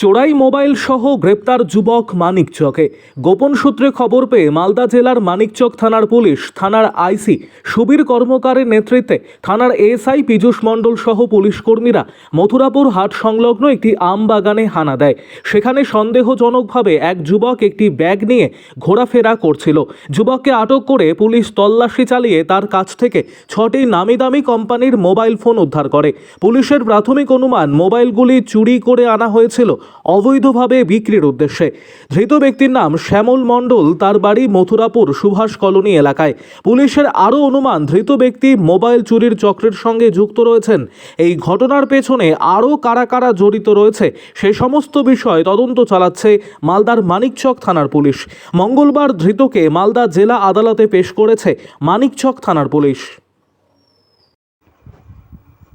চোরাই মোবাইল সহ গ্রেপ্তার যুবক মানিকচকে গোপন সূত্রে খবর পেয়ে মালদা জেলার মানিকচক থানার পুলিশ, থানার আইসি, সুবীর কর্মকারের নেতৃত্বে থানার এসআই পীযূষ মণ্ডল সহ পুলিশ কর্মীরা মথুরাপুর হাট সংলগ্ন একটি আম বাগানে হানা দেয়। সেখানে সন্দেহজনকভাবে এক যুবক একটি ব্যাগ নিয়ে ঘোরাফেরা করছিল। যুবককে আটক করে পুলিশ তল্লাশি চালিয়ে তার কাছ থেকে ছটি নামি দামি কোম্পানির মোবাইল ফোন উদ্ধার করে। পুলিশের প্রাথমিক অনুমান, মোবাইলগুলি চুরি করে আনা হয়েছিল অবৈধভাবে বিক্রির উদ্দেশ্যে। ধৃত ব্যক্তির নাম শ্যামল মণ্ডল, তার বাড়ি মথুরাপুর সুভাষ কলোনি এলাকায়। পুলিশের আরও অনুমান, ধৃত ব্যক্তি মোবাইল চুরির চক্রের সঙ্গে যুক্ত রয়েছেন। এই ঘটনার পেছনে আরও কারা কারা জড়িত রয়েছে, সে সমস্ত বিষয় তদন্ত চালাচ্ছে মালদার মানিকচক থানার পুলিশ। মঙ্গলবার ধৃতকে মালদা জেলা আদালতে পেশ করেছে মানিকচক থানার পুলিশ।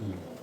Mm.